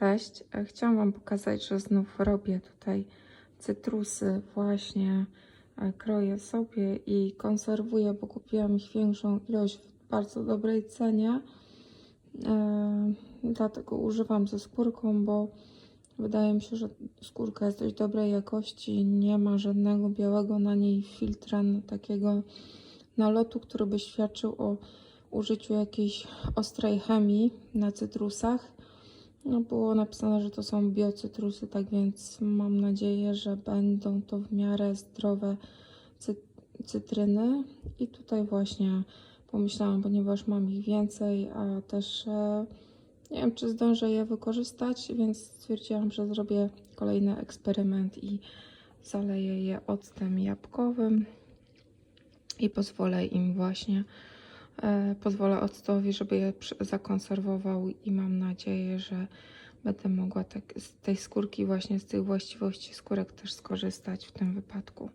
Cześć, E, chciałam Wam pokazać, że znów robię tutaj cytrusy, właśnie e, kroję sobie i konserwuję, bo kupiłam ich większą ilość w bardzo dobrej cenie. E, dlatego używam ze skórką, bo wydaje mi się, że skórka jest dość dobrej jakości, nie ma żadnego białego na niej filtra takiego nalotu, który by świadczył o użyciu jakiejś ostrej chemii na cytrusach. No było napisane, że to są biocytrusy, tak więc mam nadzieję, że będą to w miarę zdrowe cy cytryny. I tutaj właśnie pomyślałam, ponieważ mam ich więcej, a też e, nie wiem, czy zdążę je wykorzystać, więc stwierdziłam, że zrobię kolejny eksperyment i zaleję je octem jabłkowym i pozwolę im właśnie pozwolę octowi, żeby je zakonserwował i mam nadzieję, że będę mogła tak, z tej skórki, właśnie z tych właściwości skórek też skorzystać w tym wypadku.